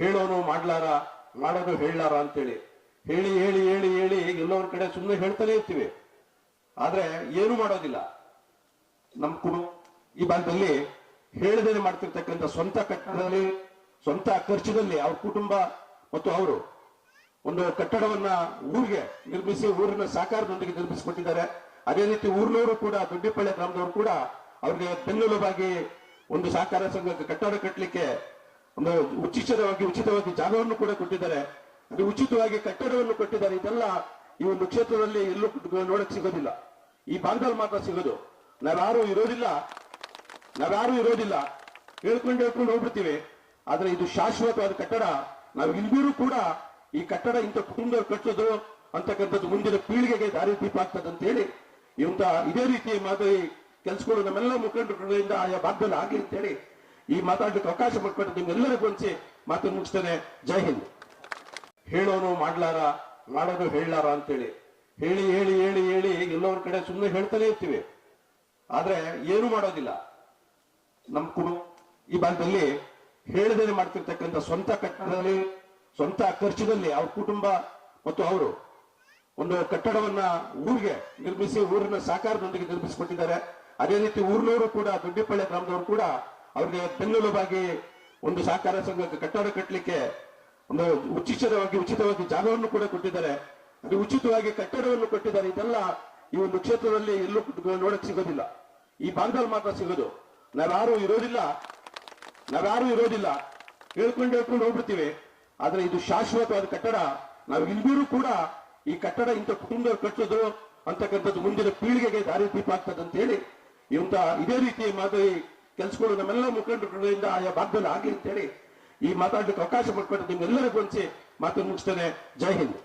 ಹೇಳೋನು ಮಾಡ್ಲಾರ, ಮಾಡೋನು ಹೇಳಲಾರ ಅಂತೇಳಿ. ಹೇಳಿ ಹೇಳಿ ಹೇಳಿ ಹೇಳಿ ಎಲ್ಲೋ ಕಡೆ ಸುಮ್ಮನೆ ಹೇಳ್ತಾನೆ ಇರ್ತೀವಿ. ಆದ್ರೆ ಏನು ಮಾಡೋದಿಲ್ಲ. ನಮ್ ಕುಡು ಈ ಭಾಗದಲ್ಲಿ ಹೇಳದೇನೆ ಮಾಡ್ತಿರ್ತಕ್ಕಂಥ ಸ್ವಂತ ಕಟ್ಟಡದಲ್ಲಿ, ಸ್ವಂತ ಖರ್ಚಿನಲ್ಲಿ ಅವ್ರ ಕುಟುಂಬ ಮತ್ತು ಅವರು ಒಂದು ಕಟ್ಟಡವನ್ನ ಊರಿಗೆ ನಿರ್ಮಿಸಿ, ಊರಿನ ಸಹಕಾರದೊಂದಿಗೆ ನಿರ್ಮಿಸಿಕೊಟ್ಟಿದ್ದಾರೆ. ಅದೇ ರೀತಿ ಊರಿನವರು ಕೂಡ, ದೊಡ್ಡಿಪಳ್ಳಿ ಗ್ರಾಮದವರು ಕೂಡ ಅವ್ರಿಗೆ ಬೆನ್ನೆಲುಬಾಗಿ ಒಂದು ಸಹಕಾರ ಸಂಘಕ್ಕೆ ಕಟ್ಟಡ ಕಟ್ಟಲಿಕ್ಕೆ ಉಚಿತವಾಗಿ ಉಚಿತವಾಗಿ ಜಾಗವನ್ನು ಕೂಡ ಕೊಟ್ಟಿದ್ದಾರೆ. ಅದು ಉಚಿತವಾಗಿ ಕಟ್ಟಡವನ್ನು ಕೊಟ್ಟಿದ್ದಾರೆ. ಇದೆಲ್ಲ ಈ ಒಂದು ಕ್ಷೇತ್ರದಲ್ಲಿ ಎಲ್ಲೂ ನೋಡಕ್ ಸಿಗೋದಿಲ್ಲ. ಈ ಭಾಗದಲ್ಲಿ ಮಾತ್ರ ಸಿಗೋದು. ನಾವ್ಯಾರು ಇರೋದಿಲ್ಲ. ನಾವ್ಯಾರು ಇರೋದಿಲ್ಲ. ಹೇಳ್ಕೊಂಡು ಹೇಳ್ಕೊಂಡು ಹೋಗ್ಬಿಡ್ತೀವಿ. ಆದ್ರೆ ಇದು ಶಾಶ್ವತವಾದ ಕಟ್ಟಡ. ನಾವು ಇಲ್ಲಿಗೂ ಕೂಡ ಈ ಕಟ್ಟಡ ಇಂಥ ಕುಟುಂಬದವ್ರು ಕಟ್ಟೋದು ಅಂತಕ್ಕಂಥದ್ದು ಮುಂದಿನ ಪೀಳಿಗೆಗೆ ದಾರಿ ದೀಪ ಆಗ್ತದಂತ ಹೇಳಿ ಇಂಥ ಇದೇ ರೀತಿ ಮಾದರಿ ಕೆಲಸಗಳು ನಮ್ಮೆಲ್ಲ ಮುಖಂಡರುಗಳಿಂದ ಆಯಾ ಭಾಗದಲ್ಲಿ ಆಗಲಿ ಅಂತ ಹೇಳಿ ಈ ಮಾತಾಡ್ಲಿಕ್ಕೆ ಅವಕಾಶ ಮಾಡಿಕೊಟ್ಟು ನಿಮ್ಗೆಲ್ಲರಿಗೂ ಹಂಚಿ ಮಾತನ್ನು ಮುಗಿಸ್ತೇನೆ. ಜೈ ಹಿಂದ್. ಹೇಳೋನು ಮಾಡ್ಲಾರ ಮಾಡೋದು ಹೇಳಲಾರ ಅಂತೇಳಿ. ಹೇಳಿ ಹೇಳಿ ಹೇಳಿ ಹೇಳಿ ಎಲ್ಲೋ ಒಂದ್ ಕಡೆ ಸುಮ್ಮನೆ ಹೇಳ್ತಾನೆ ಇರ್ತೀವಿ. ಆದ್ರೆ ಏನು ಮಾಡೋದಿಲ್ಲ. ನಮ್ ಕುಡು ಈ ಭಾಗದಲ್ಲಿ ಹೇಳದೇನೆ ಮಾಡ್ತಿರ್ತಕ್ಕಂಥ ಸ್ವಂತ ಕಟ್ಟಡದಲ್ಲಿ, ಸ್ವಂತ ಖರ್ಚಿನಲ್ಲಿ ಅವ್ರ ಕುಟುಂಬ ಮತ್ತು ಅವರು ಒಂದು ಕಟ್ಟಡವನ್ನ ಊರಿಗೆ ನಿರ್ಮಿಸಿ ಊರಿನ ಸಹಕಾರದೊಂದಿಗೆ ನಿರ್ಮಿಸಿಕೊಟ್ಟಿದ್ದಾರೆ. ಅದೇ ರೀತಿ ಊರ್ನವರು ಕೂಡ, ದೊಡ್ಡಿಪಳ್ಳಿ ಗ್ರಾಮದವರು ಕೂಡ ಅವ್ರಿಗೆ ಬೆನ್ನೆಲುಬಾಗಿ ಒಂದು ಸಹಕಾರ ಸಂಘಕ್ಕೆ ಕಟ್ಟಡ ಕಟ್ಟಲಿಕ್ಕೆ ಒಂದು ಉಚಿತವಾಗಿ ಉಚಿತವಾಗಿ ಜಾಗವನ್ನು ಕೂಡ ಕೊಟ್ಟಿದ್ದಾರೆ. ಅದು ಉಚಿತವಾಗಿ ಕಟ್ಟಡವನ್ನು ಕೊಟ್ಟಿದ್ದಾರೆ. ಇದೆಲ್ಲ ಈ ಒಂದು ಕ್ಷೇತ್ರದಲ್ಲಿ ಎಲ್ಲೂ ನೋಡಕ್ ಸಿಗೋದಿಲ್ಲ. ಈ ಭಾಗದಲ್ಲಿ ಮಾತ್ರ ಸಿಗೋದು. ನಾವ್ಯಾರು ಇರೋದಿಲ್ಲ. ನಾವ್ಯಾರು ಇರೋದಿಲ್ಲ. ಹೇಳ್ಕೊಂಡು ಹೇಳ್ಕೊಂಡು ಹೋಗ್ಬಿಡ್ತೀವಿ. ಆದ್ರೆ ಇದು ಶಾಶ್ವತವಾದ ಕಟ್ಟಡ. ನಾವು ಇಲ್ಲಿರೂ ಕೂಡ ಈ ಕಟ್ಟಡ ಇಂಥ ಕುಟುಂಬದವ್ರು ಕಟ್ಟೋದು ಅಂತಕ್ಕಂಥದ್ದು ಮುಂದಿನ ಪೀಳಿಗೆಗೆ ದಾರಿ ದೀಪ ಆಗ್ತದೆ ಅಂತ ಹೇಳಿ ಇಂಥ ಇದೇ ರೀತಿ ಮಾದರಿ ಕೆಲಸಗಳು ನಮ್ಮೆಲ್ಲ ಮುಖಂಡರುಗಳಿಂದ ಆಯಾ ಭಾಗದಲ್ಲಿ ಅಂತ ಹೇಳಿ ಈ ಮಾತಾಡ್ಲಿಕ್ಕೆ ಅವಕಾಶ ಮಾಡಿಕೊಟ್ಟು ನಿಮ್ಗೆಲ್ಲರಿಗೂ ಹಂಚಿ ಮಾತು ಮುಗಿಸ್ತೇನೆ. ಜೈ ಹಿಂದ್.